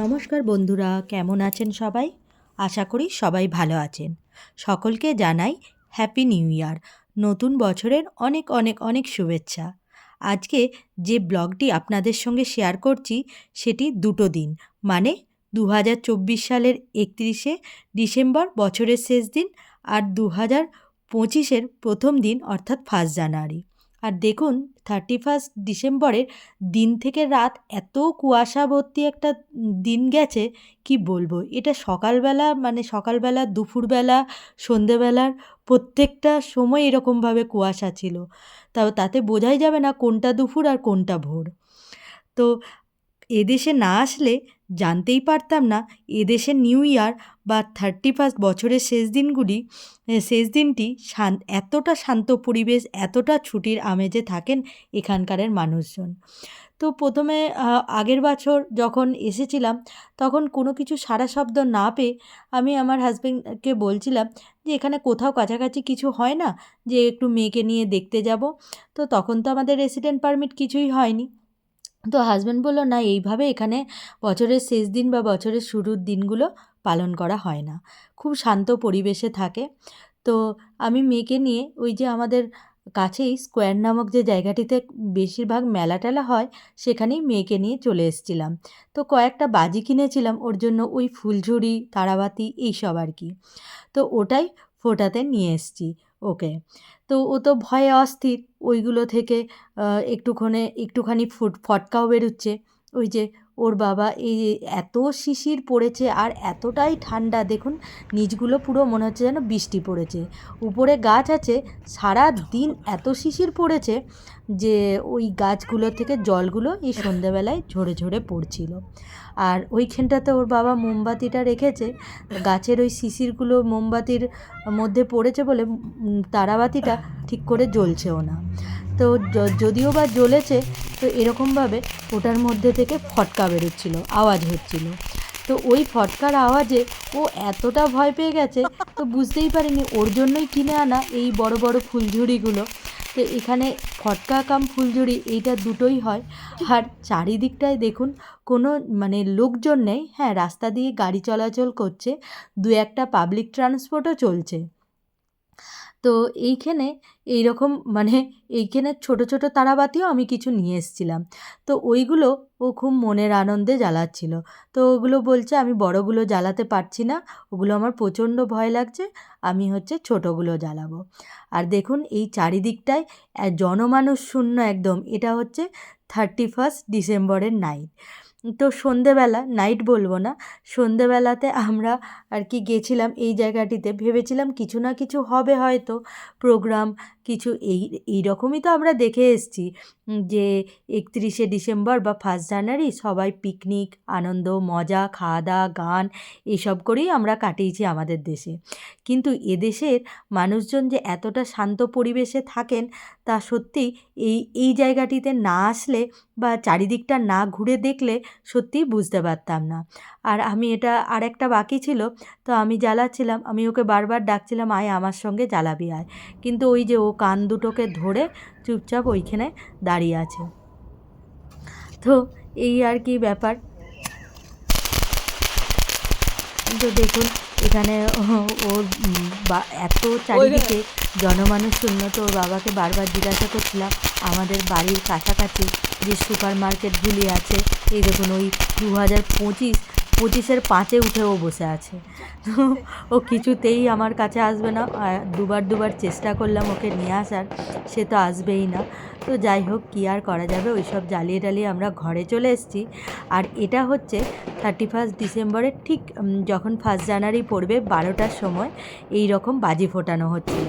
নমস্কার বন্ধুরা, কেমন আছেন সবাই? আশা করি সবাই ভালো আছেন। সকলকে জানাই হ্যাপি নিউ ইয়ার নতুন বছরের অনেক অনেক অনেক শুভেচ্ছা। আজকে যে ব্লগটি আপনাদের সঙ্গে শেয়ার করছি, সেটি দুটো দিন। মানে দু হাজার চব্বিশ সালের একত্রিশে ডিসেম্বর বছরের শেষ দিন আর দু হাজার পঁচিশের প্রথম দিন, অর্থাৎ ফার্স্ট জানুয়ারি আর দেখুন থার্টি ফার্স্ট ডিসেম্বরের দিন থেকে রাত এত কুয়াশা ভর্তি একটা দিন গেছে, কি বলব? এটা সকালবেলা মানে সকালবেলা, দুপুরবেলা, সন্ধেবেলার প্রত্যেকটা সময় এরকমভাবে কুয়াশা ছিল। তাও তাতে বোঝাই যাবে না কোনটা দুপুর আর কোনটা ভোর। তো এদেশে না আসলে জানতেই পারতাম না এদেশের নিউ ইয়ার বা থার্টি ফার্স্ট বছরের শেষ দিনগুলি শেষ দিনটি শান, এতটা শান্ত পরিবেশ, এতটা ছুটির আমেজে থাকেন এখানকারের মানুষজন। তো প্রথমে আগের বছর যখন এসেছিলাম, তখন কোনো কিছু সারা শব্দ না পেয়ে আমি আমার হাজব্যান্ডকে বলছিলাম যে, এখানে কোথাও কাছাকাছি কিছু হয় না? যে, একটু মেয়েকে নিয়ে দেখতে যাব? তো তখন তো আমাদের রেসিডেন্ট পারমিট কিছুই হয়নি। তো হাজব্যান্ড বলল, না, এইভাবে এখানে বছরের শেষ দিন বা বছরের শুরুর দিনগুলো পালন করা হয় না। খুব শান্ত পরিবেশে থাকে। তো আমি মেয়েকে নিয়ে ওই যে আমাদের কাছেই স্কোয়ার নামক যে জায়গাটিতে বেশিরভাগ মেলা টেলা হয়, সেখানেই মেয়েকে নিয়ে চলে এসেছিলাম। তো কয়েকটা বাজি কিনেছিলাম, ওর জন্য ওই ফুলঝুরি তারাবাতি, এইসব আর কি। তো ওটাই ফোটাতে নিয়ে এসেছি। ওকে। তো ও তো ভয়ে অস্থির। ওইগুলো থেকে একটুখানে, একটুখানি ফুট, ফটকাও বেরোচ্ছে। ওই যে ওর বাবা এই এত শিশির পড়েছে আর এতটাই ঠান্ডা। দেখুন, নিচগুলো পুরো মনে হচ্ছে যেন বৃষ্টি পড়েছে। উপরে গাছ আছে সারা দিন এত শিশির পড়েছে যে ওই গাছগুলো থেকে জলগুলো এই সন্ধ্যাবেলায় ঝরে ঝরে পড়ছিল। আর ওইখানটাতে ওর বাবা মোমবাতিটা রেখেছে। গাছের ওই শিশিরগুলো মোমবাতির মধ্যে পড়েছে বলে তারাবাতিটা ঠিক করে জ্বলছেও না। তো যদিও বা জ্বলেছে, তো এরকমভাবে ওটার মধ্যে থেকে ফটকা বেরোচ্ছিল, আওয়াজ হচ্ছিল। তো ওই ফটকার আওয়াজে ও এতটা ভয় পেয়ে গেছে, তো বুঝতেই পারিনি ওর জন্যই কিনে আনা এই বড় বড় ফুলঝুরিগুলো তো এখানে ফটকা কাম ফুলঝুরি এইটা দুটোই হয়। আর চারিদিকটায় দেখুন, কোনো মানে লোকজন নেই। হ্যাঁ রাস্তা দিয়ে গাড়ি চলাচল করছে, দু একটা পাবলিক ট্রান্সপোর্টও চলছে। তো এইখানে এইরকম মানে এইখানে ছোট ছোট তারাবাতিও আমি কিছু নিয়ে এসেছিলাম। তো ওইগুলো ও খুব মনের আনন্দে জ্বালাচ্ছিল। তো ওগুলো বলছে, আমি বড়গুলো জ্বালাতে পারছি না, ওগুলো আমার প্রচণ্ড ভয় লাগছে, আমি হচ্ছে ছোটোগুলো জ্বালাবো। আর দেখুন এই চারিদিকটায় জনমানুষ শূন্য একদম, এটা হচ্ছে থার্টি ফার্স্ট ডিসেম্বরের নাইট। তো সন্ধেবেলা নাইট বলব না, সন্ধেবেলাতে আমরা আর কি গেছিলাম এই জায়গাটিতে, ভেবেছিলাম কিছু না কিছু হবে হয়তো প্রোগ্রাম কিছু এই এই রকমই তো আমরা দেখে এসছি যে একত্রিশে ডিসেম্বর বা ফার্স্ট জানুয়ারি সবাই পিকনিক আনন্দ, মজা খাওয়া দাওয়া গান এইসব করেই আমরা কাটিয়েছি আমাদের দেশে। কিন্তু এদেশের মানুষজন যে এতটা শান্ত পরিবেশে থাকেন, তা সত্যি এই এই জায়গাটিতে না আসলে বা চারিদিকটা না ঘুরে দেখলে সত্যিই বুঝতে পারতাম না। আর আমি এটা আর একটা বাকি ছিল, তো আমি জ্বালাচ্ছিলাম, আমি ওকে বারবার ডাকছিলাম, আয় আমার সঙ্গে জ্বালাবি, আয়। কিন্তু ওই যে ও কান দুটোকে ধরে চুপচাপ ওইখানে দাঁড়িয়ে আছে। তো এই আর কি ব্যাপার। তো দেখুন, এখানে ওর এত চারিদিকে জনমানুষ শূন্য তো ওর বাবাকে বারবার জিজ্ঞাসা করছিলাম, আমাদের বাড়ির কাছাকাছি যে সুপার মার্কেটগুলি আছে, এই দেখুন ওই দু হাজার পঁচিশ পঁচিশের পাঁচে উঠে ও বসে আছে। ও কিছুতেই আমার কাছে আসবে না। দুবার দুবার চেষ্টা করলাম ওকে নিয়ে আসার, সে তো আসবেই না। তো যাই হোক, কী আর করা যাবে? ওই সব জ্বালিয়ে টালিয়ে আমরা ঘরে চলে এসেছি। আর এটা হচ্ছে থার্টি ফার্স্ট ডিসেম্বরের ঠিক যখন ফার্স্ট জানুয়ারি পড়বে বারোটার সময় এই রকম বাজি ফোটানো হচ্ছিল।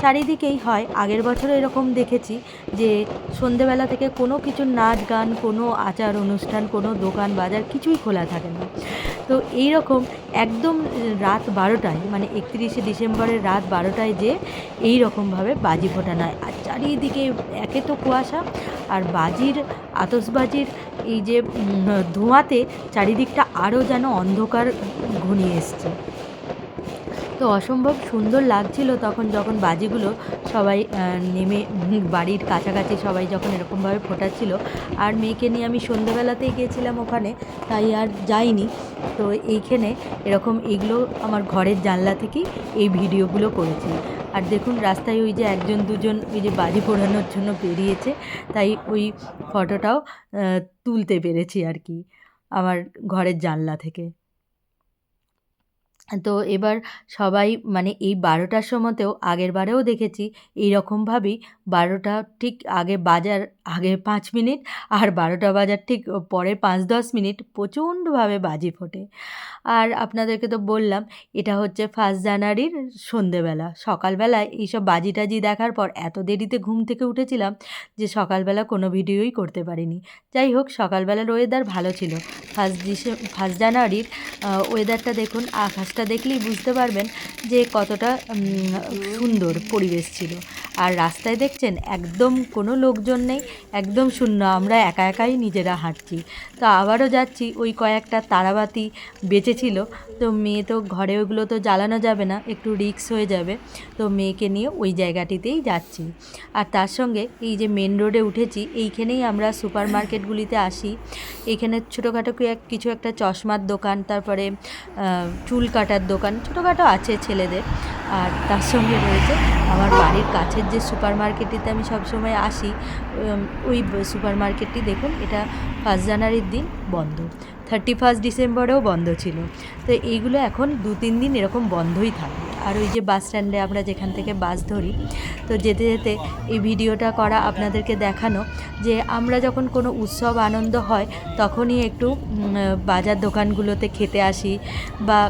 চারিদিকেই হয়, আগের বছরও এরকম দেখেছি যে সন্ধেবেলা থেকে কোনো কিছু নাচ গান, কোনো আচার অনুষ্ঠান, কোনো দোকান বাজার কিছুই খোলা থাকে না। তো এই রকম একদম রাত বারোটায় মানে একত্রিশে ডিসেম্বরের রাত বারোটায় যে এই রকমভাবে বাজি ফোটানো হয়। আর চারিদিকে একে তো কুয়াশা, আর বাজির আতসবাজির এই যে ধোঁয়াতে চারিদিকটা আরও যেন অন্ধকার ঘনিয়ে এসছে। তো অসম্ভব সুন্দর লাগছিল তখন যখন বাজিগুলো সবাই নেমে বাড়ির কাছাকাছি সবাই যখন এরকমভাবে ফোটাচ্ছিল। আর মেয়েকে নিয়ে আমি সন্ধেবেলাতেই গিয়েছিলাম ওখানে, তাই আর যাইনি। তো এইখানে এরকম এগুলো আমার ঘরের জানলা থেকেই এই ভিডিওগুলো করেছি। আর দেখুন রাস্তায় ওই যে একজন, দুজন ওই যে বাজি পোড়ানোর জন্য বেরিয়েছে, তাই ওই ফটোটাও তুলতে পেরেছি আর কি আমার ঘরের জানলা থেকে। তো এবার সবাই মানে এই বারোটার সময়তেও আগের বারেও দেখেছি এইরকমভাবেই বারোটা ঠিক আগে বাজার, আগে পাঁচ মিনিট আর বারোটা বাজার ঠিক পরে পাঁচ দশ মিনিট প্রচণ্ডভাবে বাজি ফোটে। আর আপনাদেরকে তো বললাম, এটা হচ্ছে ফার্স্ট জানুয়ারির সন্ধেবেলা। সকালবেলায় এইসব বাজি টাজি দেখার পর এত দেরিতে ঘুম থেকে উঠেছিলাম যে সকালবেলা কোনো ভিডিওই করতে পারিনি। যাই হোক, সকালবেলার ওয়েদার ভালো ছিল। ফার্স্ট ডিসে, ফার্স্ট জানুয়ারির ওয়েদারটা দেখুন আকাশটা দেখলেই বুঝতে পারবেন যে কতটা সুন্দর পরিবেশ ছিল। আর রাস্তায় দেখছেন একদম কোনো লোকজন নেই, একদম শূন্য। আমরা একা একাই নিজেরা হাঁটছি। তো আবারও যাচ্ছি, ওই কয়েকটা তারাবাতি বেঁচেছিল। তো মেয়ে তো ঘরে ওগুলো তো জ্বালানো যাবে না, একটু রিক্স হয়ে যাবে। তো মেয়েকে নিয়ে ওই জায়গাটিতেই যাচ্ছি। আর তার সঙ্গে এই যে মেন রোডে উঠেছি, এইখানেই আমরা সুপার মার্কেটগুলিতে আসি। এখানে ছোটোখাটো কিছু একটা চশমার দোকান, তারপরে চুল কাটার দোকান, ছোটোখাটো আছে ছেলেদের। আর তার সঙ্গে রয়েছে আমার বাড়ির কাছের যে সুপার মার্কেটটিতে আমি সবসময় আসি ওই সুপার মার্কেটটি দেখুন, এটা ফার্স্ট জানুয়ারির দিন বন্ধ। থার্টি ফার্স্ট ডিসেম্বরেও বন্ধ ছিল। তো এইগুলো এখন দু তিন দিন এরকম বন্ধই থাকবে। আর ওই যে বাস স্ট্যান্ডে আমরা যেখান থেকে বাস ধরি, তো যেতে যেতে এই ভিডিওটা করা আপনাদেরকে দেখানো যে আমরা যখন কোনো উৎসব আনন্দ হয়, তখনই একটু বাজার দোকানগুলোতে খেতে আসি বা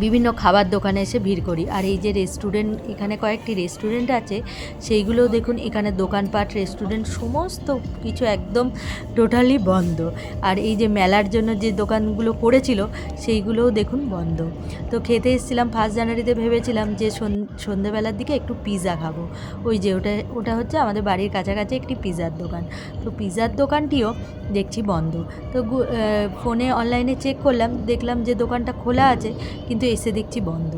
বিভিন্ন খাবার দোকানে এসে ভিড় করি। আর এই যে রেস্টুরেন্ট এখানে কয়েকটি রেস্টুরেন্ট আছে, সেইগুলোও দেখুন, এখানে দোকানপাট রেস্টুরেন্ট সমস্ত কিছু একদম টোটালি বন্ধ। আর এই যে মেলার জন্য যে দোকানগুলো করেছিল সেইগুলোও দেখুন বন্ধ। তো খেতে এসেছিলাম ফার্স্ট জানুয়ারিতে, ভেবেছিলাম যে সন- সন্ধেবেলার দিকে একটু পিৎজা খাব। ওই যে ওটা ওটা হচ্ছে আমাদের বাড়ির কাছাকাছি একটি পিৎজার দোকান। তো পিৎজার দোকানটিও দেখছি বন্ধ। তো ফোনে অনলাইনে চেক করলাম, দেখলাম যে দোকানটা খোলা আছে কিন্তু এসে দেখছি বন্ধ।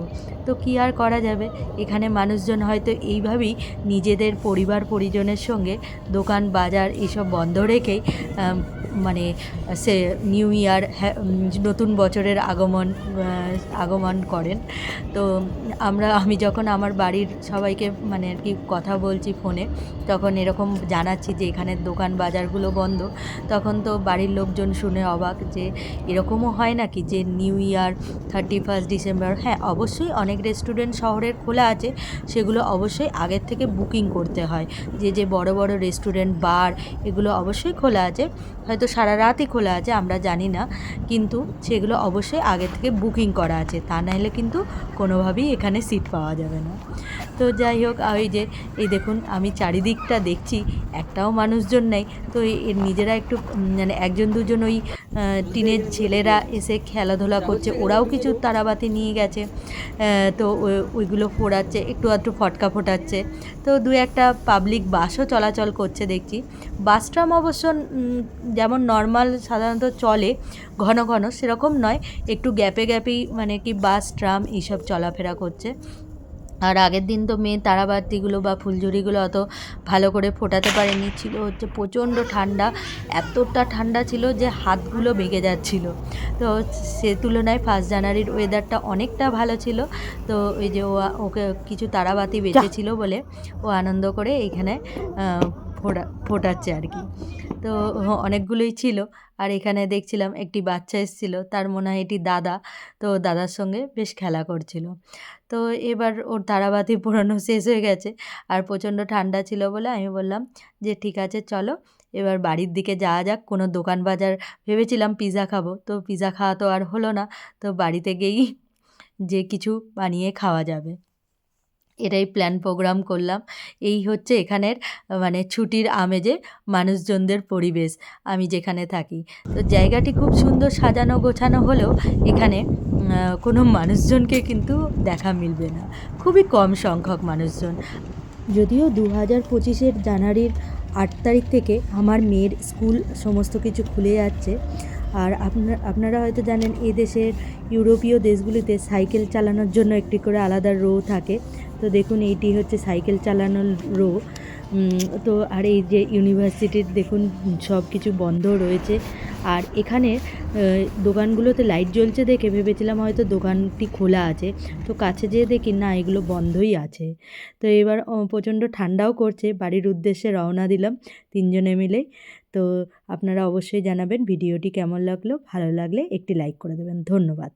তো কী আর করা যাবে? এখানে মানুষজন হয়তো এইভাবেই নিজেদের পরিবার পরিজনের সঙ্গে দোকান, বাজার এসব বন্ধ রেখেই মানে সে নিউ ইয়ার নতুন বছরের আগমন আগমন করেন। তো আমরা, আমি যখন আমার বাড়ির সবাইকে মানে আর কি কথা বলছি ফোনে, তখন এরকম জানাচ্ছি যে এখানের দোকান, বাজারগুলো বন্ধ। তখন তো বাড়ির লোকজন শুনে অবাক যে এরকমও হয় নাকি যে new year, thirty first December. হ্যাঁ অবশ্যই অনেক রেস্টুরেন্ট শহরের খোলা আছে, সেগুলো অবশ্যই আগের থেকে বুকিং করতে হয়। যে যে বড় বড় রেস্টুরেন্ট, বার, এগুলো অবশ্যই খোলা আছে। হয়তো সারা রাতই খোলা আছে, আমরা জানি না। কিন্তু সেগুলো অবশ্যই আগে থেকে বুকিং করা আছে, তা নাহলে কিন্তু কোনোভাবেই এখানে সিট পাওয়া যাবে না। তো যাই হোক ওই যে, এই দেখুন, আমি চারিদিকটা দেখছি, একটাও মানুষজন নেই। তো এর নিজেরা একটু মানে একজন দুজন ওই টিনের ছেলেরা এসে খেলাধুলা করছে, ওরাও কিছু তারাবাতি নিয়ে গেছে। তো ওইগুলো ফোড়াচ্ছে, একটু আধটু ফটকা ফোটাচ্ছে। তো দু একটা পাবলিক বাসও চলাচল করছে দেখছি। বাস ট্রাম অবশ্য যেমন নর্মাল সাধারণত চলে ঘন ঘন সেরকম নয়। একটু গ্যাপে গ্যাপেই মানে কি বাস ট্রাম এইসব চলাফেরা করছে। আর আগের দিন তো মেয়ে তারাবাতিগুলো বা ফুলঝুরিগুলো অত ভালো করে ফোটাতে পারেনি। ছিল হচ্ছে প্রচণ্ড ঠান্ডা এতটা ঠান্ডা ছিল যে হাতগুলো বেগে যাচ্ছিল। তো সে তুলনায় ফার্স্ট জানুয়ারির ওয়েদারটা অনেকটা ভালো ছিল। তো ওই যে ও ওকে কিছু তারাবাতি বেঁচেছিল বলে ও আনন্দ করে এইখানে ফোটা, ফোটাচ্ছে আর কি। তো অনেকগুলোই ছিল। আর এখানে দেখছিলাম একটি বাচ্চা এসেছিল, তার মনে হয় এটি দাদা। তো দাদার সঙ্গে বেশ খেলা করছিল। তো এবার ওর তারাবাতি পোড়ানো শেষ হয়ে গেছে। আর প্রচণ্ড ঠান্ডা ছিল বলে আমি বললাম যে, ঠিক আছে, চলো। এবার বাড়ির দিকে যাওয়া যাক। কোনো দোকান বাজার ভেবেছিলাম পিৎজা খাব। তো পিৎজা খাওয়া তো আর হলো না। তো বাড়িতে গিয়েই যে কিছু বানিয়ে খাওয়া যাবে। এটাই প্ল্যান প্রোগ্রাম করলাম। এই হচ্ছে এখানের মানে ছুটির আমেজে মানুষজনদের পরিবেশ, আমি যেখানে থাকি। তো জায়গাটি খুব সুন্দর সাজানো গোছানো হলেও এখানে কোনো মানুষজনকে কিন্তু দেখা মিলবে না। খুবই কম সংখ্যক মানুষজন। যদিও দু হাজার পঁচিশের জানুয়ারির আট তারিখ থেকে আমার মেয়ের স্কুল সমস্ত কিছু খুলে যাচ্ছে। আর আপনারা আপনারা হয়তো জানেন এই দেশের ইউরোপীয় দেশগুলিতে সাইকেল চালানোর জন্য একটি করে আলাদা রো থাকে। তো দেখুন, এইটি হচ্ছে সাইকেল চালানোর রো। তো আর এই যে ইউনিভার্সিটির দেখুন, সব কিছু বন্ধ রয়েছে। আর এখানে দোকানগুলোতে লাইট জ্বলছে দেখে ভেবেছিলাম হয়তো দোকানটি খোলা আছে। তো কাছে যেয়ে দেখি, না, এগুলো বন্ধই আছে। তো এবার প্রচণ্ড ঠান্ডাও করছে। বাড়ির উদ্দেশ্যে রওনা দিলাম তিনজনে মিলে। তো আপনারা অবশ্যই জানাবেন ভিডিওটি কেমন লাগল। ভালো লাগলে একটি লাইক করে দেবেন। ধন্যবাদ।